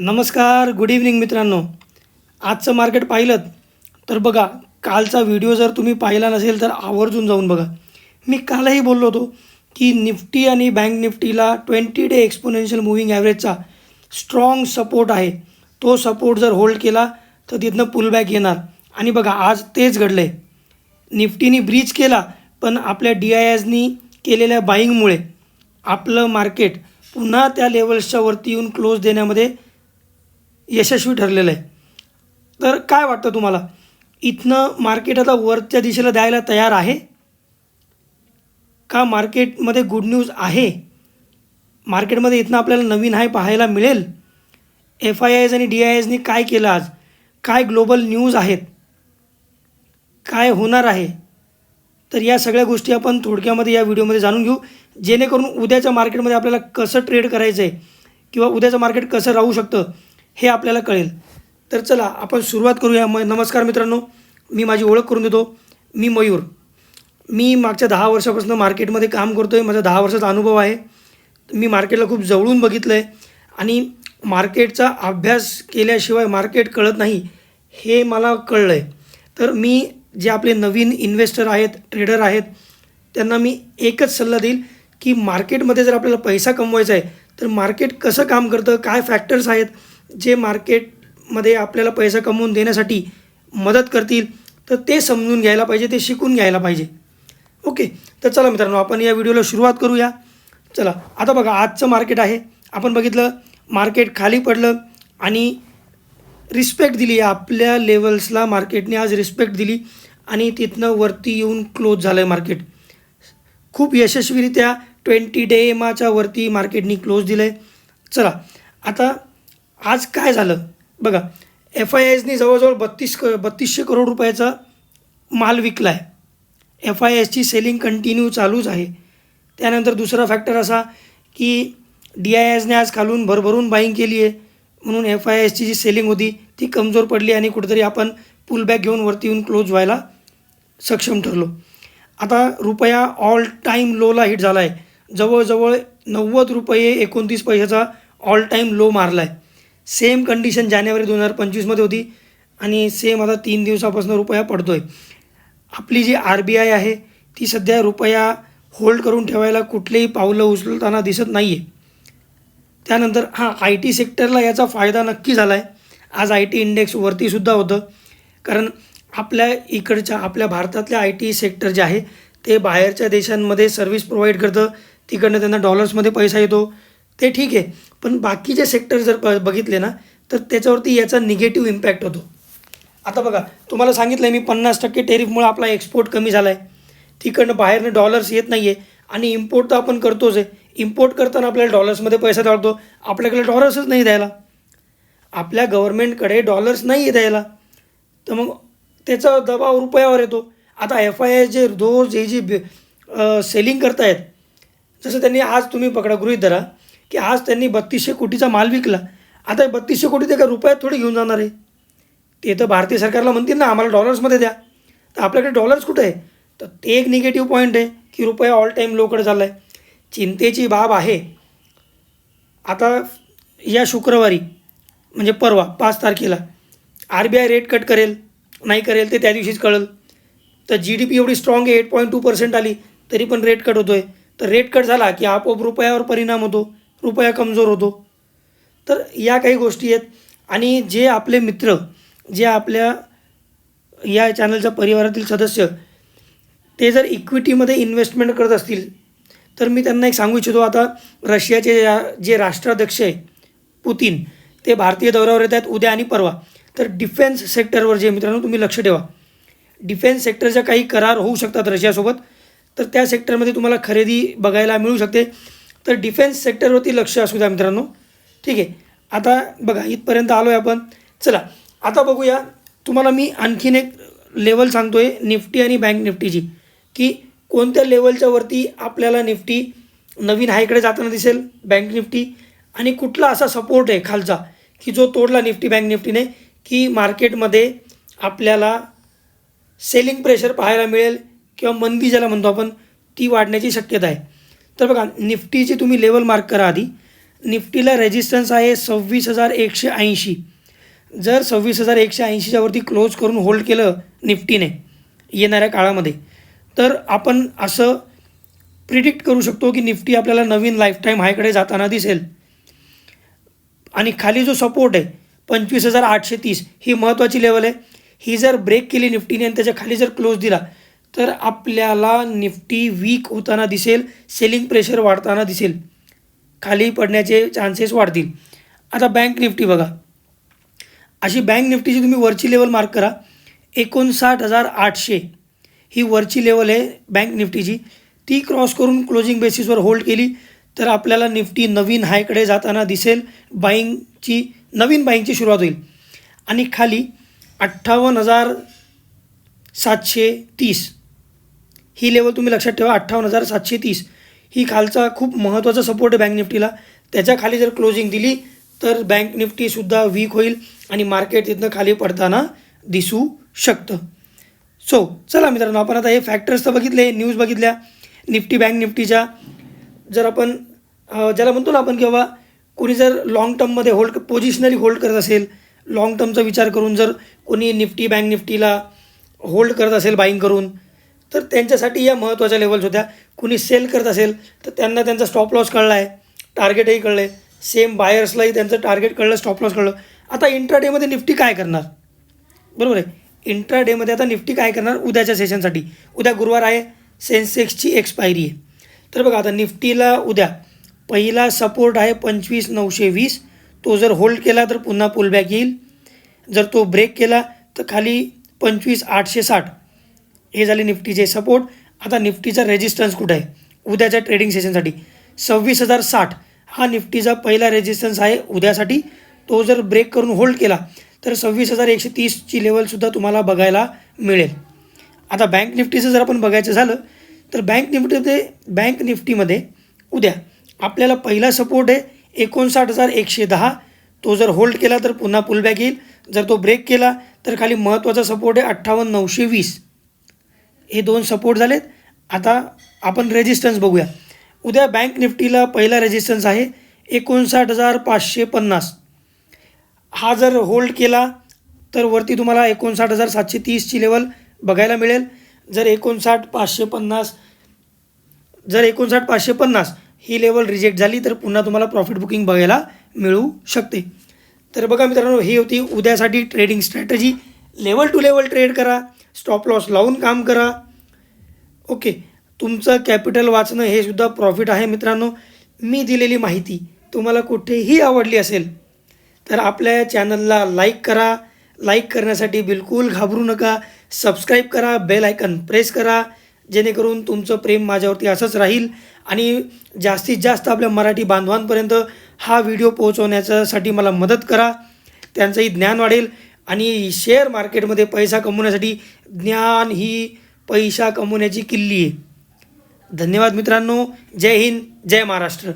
नमस्कार good evening मित्रांनो. आजचं मार्केट पाहिलं तर बघा कालचा व्हिडिओ जर तुम्ही पाहिला नसेल तर आवर्जून जाऊन बघा. मी कालही बोललो होतो की निफ्टी आणि बँक निफ्टीला ट्वेंटी डे एक्सपोनेन्शियल मुव्हिंग ॲव्हरेजचा स्ट्रॉंग सपोर्ट आहे. तो सपोर्ट जर होल्ड केला तर तिथनं पुलबॅक येणार. आणि बघा आज तेच घडलं आहे निफ्टीनी ब्रीच केला पण आपल्या डी आय एजनी केलेल्या बाईंगमुळे आपलं मार्केट पुन्हा त्या लेवल्सच्या वरती येऊन क्लोज देण्यामध्ये यशस्वी ठरलेलं आहे. तर काय वाटतं तुम्हाला? इथनं मार्केट आता वरच्या दिशेला द्यायला तयार आहे? का मार्केटमध्ये गुड न्यूज आहे? मार्केटमध्ये इथनं आपल्याला नवीन हाय पाहायला मिळेल? एफ आय एस आणि डी आय एसनी काय केलं आज? काय ग्लोबल न्यूज आहेत? काय होणार आहे? तर या सगळ्या गोष्टी आपण थोडक्यामध्ये या व्हिडिओमध्ये जाणून घेऊ. जेणेकरून उद्याच्या मार्केटमध्ये आपल्याला कसं ट्रेड करायचं आहे किंवा उद्याचं मार्केट कसं राहू शकतं हे आपल्याला कळेल. तर चला आपण सुरुवात करूया. म नमस्कार मित्रांनो. मी माझी ओळख करून देतो. मी मयूर. मी मागच्या दहा वर्षापासून मार्केटमध्ये काम करतो आहे माझा दहा वर्षाचा अनुभव आहे. मी मार्केटला खूप जवळून बघितलं आहे आणि मार्केटचा अभ्यास केल्याशिवाय मार्केट कळत नाही हे मला कळलं आहे तर मी जे आपले नवीन इन्व्हेस्टर आहेत ट्रेडर आहेत त्यांना मी एकच सल्ला देईल की मार्केटमध्ये जर आपल्याला पैसा कमवायचा आहे तर मार्केट कसं काम करतं काय फॅक्टर्स आहेत जे मार्केटमध्ये आपल्याला पैसा कमवून देण्यासाठी मदत करतील तर ते समजून घ्यायला पाहिजे ते शिकून घ्यायला पाहिजे. ओके तर चला मित्रांनो आपण या व्हिडिओला सुरुवात करूया. चला आता बघा आजचं मार्केट आहे. आपण बघितलं मार्केट खाली पडलं आणि रिस्पेक्ट दिली आपल्या लेवल्सला मार्केटने आज रिस्पेक्ट दिली आणि तिथनं वरती येऊन क्लोज झालं आहे मार्केट. खूप यशस्वीरित्या ट्वेंटी डे एमाच्या वरती मार्केटनी क्लोज दिलं आहे चला आता आज काय झालं? बघा एफ आय एसनी जवळजवळ बत्तीस क बत्तीसशे करोड रुपयाचा माल विकला आहे एफ आय एसची सेलिंग कंटिन्यू चालूच आहे. त्यानंतर दुसरा फॅक्टर असा की डी आय एसने आज खालून भरभरून बाईंग केली आहे म्हणून एफ आय एसची जी सेलिंग होती ती कमजोर पडली आणि कुठेतरी आपण पुलबॅक घेऊन वरती येऊन क्लोज व्हायला सक्षम ठरलो. आता रुपया ऑल टाईम लोला हिट झाला आहे जवळजवळ नव्वद रुपये एकोणतीस पैशाचा ऑल टाईम लो मारला आहे सेम कंडिशन जानेवारी दोन हजार पंचवीसमध्ये होती आणि सेम आता तीन दिवसापासून रुपया पडतो आहे आपली जी आर बी आय आहे ती सध्या रुपया होल्ड करून ठेवायला कुठलेही पावलं उचलताना दिसत नाही आहे त्यानंतर हां आय टी सेक्टरला याचा फायदा नक्की झाला आहे आज आय टी इंडेक्स वरतीसुद्धा होतं. कारण आपल्या इकडच्या आपल्या भारतातल्या आय टी सेक्टर जे आहे ते बाहेरच्या देशांमध्ये सर्व्हिस प्रोव्हाइड करतं. तिकडनं त्यांना डॉलर्समध्ये पैसा येतो. ते ठीक आहे. पण बाकीचे सेक्टर जर ब बघितले ना तर त्याच्यावरती याचा निगेटिव्ह इम्पॅक्ट होतो. आता बघा तुम्हाला सांगितलं आहे मी पन्नास टक्के टेरिफमुळे आपला एक्सपोर्ट कमी झाला आहे तिकडनं बाहेरनं डॉलर्स येत नाही आहे आणि इम्पोर्ट तर आपण करतोच आहे. इम्पोर्ट करताना आपल्याला डॉलर्समध्ये पैसा दाळतो आपल्याकडे डॉलर्सच नाही द्यायला. आपल्या गव्हर्मेंटकडे डॉलर्स नाही आहे द्यायला. तर मग त्याचा दबाव रुपयावर येतो. आता एफ आय आय जे रोज हे जे सेलिंग करतायत जसं त्यांनी आज तुम्ही पकडा गृहीत धरा की आज त्यांनी बत्तीसशे कोटीचा माल विकला. आता बत्तीसशे कोटी ते का रुपयात थोडी घेऊन जाणार आहे. ते तर भारतीय सरकारला म्हणतील ना आम्हाला डॉलर्समध्ये द्या. तर आपल्याकडे डॉलर्स कुठं आहे? तर ते एक निगेटिव्ह पॉईंट आहे की रुपया ऑल टाईम लोकडे झाला आहे चिंतेची बाब आहे. आता या शुक्रवारी म्हणजे परवा पाच तारखेला R B I rate cut करेल नाही करेल ते त्या दिवशीच कळेल. तर जी डी पी एवढी स्ट्रॉंग आहे एट पॉईंट टू पर्सेंट आली तरी पण रेट कट होतो आहे तर रेट कट झाला की आपोआप रुपयावर परिणाम होतो. रुपया कमजोर होतो. तर या काही गोष्टी आहेत. आणि जे आपले मित्र जे आपल्या या चॅनलच्या परिवारातील सदस्य ते जर इक्विटीमध्ये इन्व्हेस्टमेंट करत असतील तर मी त्यांना एक सांगू इच्छितो. आता रशियाचे जे राष्ट्राध्यक्ष आहे पुतीन ते भारतीय दौऱ्यावर येत आहेत उद्या आणि परवा. तर डिफेन्स सेक्टरवर जे मित्रांनो तुम्ही लक्ष ठेवा. डिफेन्स सेक्टरच्या काही करार होऊ शकतात रशियासोबत. तर त्या सेक्टरमध्ये तुम्हाला खरेदी बघायला मिळू शकते. तर डिफेन्स सेक्टरवरती लक्ष असू द्या मित्रांनो. ठीक आहे. आता बघा इथपर्यंत आलो आहे आपण. चला आता बघूया. तुम्हाला मी आणखीन एक लेवल सांगतो आहे निफ्टी आणि बँक निफ्टीची. की कोणत्या लेवलच्या वरती आपल्याला निफ्टी नवीन हायकडे जाताना दिसेल बँक निफ्टी? आणि कुठला असा सपोर्ट आहे खालचा की जो तोडला निफ्टी बँक निफ्टीने? की मार्केटमध्ये आपल्याला सेलिंग प्रेशर पाहायला मिळेल किंवा मंदी ज्याला म्हणतो आपण ती वाढण्याची शक्यता आहे. तर बघा निफ्टीची तुम्ही लेवल मार्क करा आधी. निफ्टीला रेजिस्टन्स आहे सव्वीस हजार एकशे ऐंशी. जर सव्वीस हजार एकशे ऐंशीच्यावरती क्लोज करून होल्ड केलं निफ्टीने येणाऱ्या काळामध्ये तर आपण असं प्रिडिक्ट करू शकतो की निफ्टी आपल्याला नवीन लाईफटाईम हायकडे जाताना दिसेल. आणि खाली जो सपोर्ट आहे पंचवीस हजार आठशे तीस ही महत्त्वाची लेवल आहे. ही जर ब्रेक केली निफ्टीने आणि त्याच्याखाली जर क्लोज दिला तर आपल्याला निफ्टी वीक होताना दिसेल सेलिंग प्रेशर वाढताना दिसेल. खाली पडण्याचे चान्सेस वाढतील. आता बँक निफ्टी बघा. अशी बँक निफ्टीची तुम्ही वरची लेवल मार्क करा. एकोणसाठ हजार आठशे. ही वरची लेवल आहे बँक निफ्टीची. ती क्रॉस करून क्लोजिंग बेसिसवर होल्ड केली तर आपल्याला निफ्टी नवीन हायकडे जाताना दिसेल. बाईंगची नवीन बाईंगची सुरुवात होईल. आणि खाली अठ्ठावन्न हजार सातशे तीस. ही लेवल तुम्ही लक्षात ठेवा अठ्ठावन्न हजार सातशे तीस. ही खालचा खूप महत्त्वाचा सपोर्ट आहे बँक निफ्टीला. त्याच्याखाली जर क्लोजिंग दिली तर बँक निफ्टीसुद्धा वीक होईल आणि मार्केट तिथनं खाली पडताना दिसू शकतं. सो चला मित्रांनो आपण आता हे फॅक्टर्स तर बघितले न्यूज बघितल्या. निफ्टी बँक निफ्टीच्या जर आपण ज्याला म्हणतो ना आपण की बाबा कोणी जर लॉंग टर्ममध्ये होल्ड पोझिशनली होल्ड करत असेल लॉंग टर्मचा विचार करून जर कोणी निफ्टी बँक निफ्टीला होल्ड करत असेल बाईंग करून तर त्यांच्यासाठी या महत्त्वाच्या लेवल्स होत्या. कुणी सेल करत असेल तर त्यांना त्यांचा स्टॉप लॉस कळला आहे टार्गेटही कळलं आहे सेम बायर्सलाही त्यांचं टार्गेट कळलं स्टॉप लॉस कळलं. आता इंट्राडेमध्ये निफ्टी काय करणार? बरोबर आहे? इंट्राडेमध्ये आता निफ्टी काय करणार? उद्याच्या सेशनसाठी उद्या गुरुवार आहे. सेन्सेक्सची एक्सपायरी आहे. तर बघा आता निफ्टीला उद्या पहिला सपोर्ट आहे पंचवीस नऊशे वीस. तो जर होल्ड केला तर पुन्हा पुलबॅक येईल. जर तो ब्रेक केला तर खाली पंचवीस आठशे साठ. हे झाले निफ्टीचे सपोर्ट आता निफ्टीचा रेजिस्टन्स कुठं आहे? उद्याच्या ट्रेडिंग सेशनसाठी सव्वीस हजार साठ हा निफ्टीचा पहिला रेजिस्टन्स आहे उद्यासाठी. तो जर ब्रेक करून होल्ड केला तर सव्वीस हजार एकशे तीसची लेवलसुद्धा तुम्हाला बघायला मिळेल. आता बँक निफ्टीचं जर आपण बघायचं झालं तर बँक निफ्टीमध्ये बँक निफ्टीमध्ये उद्या आपल्याला पहिला सपोर्ट आहे एकोणसाठ हजार एकशे दहा. तो जर होल्ड केला तर पुन्हा पुलबॅक येईल. जर तो ब्रेक केला तर खाली महत्त्वाचा सपोर्ट आहे अठ्ठावन्न नऊशे वीस. हे दोन सपोर्ट झालेत. आता आपण रेजिस्टन्स बघूया. उद्या बँक निफ्टीला पहिला रेजिस्टन्स आहे एकोणसाठ हजार पाचशे पन्नास. हा जर होल्ड केला तर वरती तुम्हाला एकोणसाठ हजार सातशे तीसची लेवल बघायला मिळेल. जर एकोणसाठ पाचशे पन्नास जर एकोणसाठ पाचशे पन्नास ही लेवल रिजेक्ट झाली तर पुन्हा तुम्हाला प्रॉफिट बुकिंग बघायला मिळू शकते. तर बघा मित्रांनो ही होती उद्यासाठी trading strategy level to level trade करा. स्टॉप लॉस लावून काम करा. ओके तुमचं कॅपिटल वाचणं हे सुद्धा प्रॉफिट आहे मित्रांनो. मी दिलेली माहिती तुम्हाला कुठेही आवडली असेल तर आपल्या चॅनलला लाईक करा. लाईक करण्यासाठी बिलकुल घाबरू नका. सबस्क्राईब करा बेल आयकन प्रेस करा. जेणेकरून तुमचं प्रेम माझ्यावरती असंच राहील आणि जास्तीत जास्त आपल्या मराठी बांधवांपर्यंत हा व्हिडिओ पोहोचवण्याच्यासाठी मला मदत करा. त्यांचंही ज्ञान वाढेल. आणि शेअर मार्केटमध्ये पैसा कमवण्यासाठी ज्ञान ही पैसा कमवण्याची किल्ली आहे. धन्यवाद मित्रांनो. जय हिंद जय महाराष्ट्र.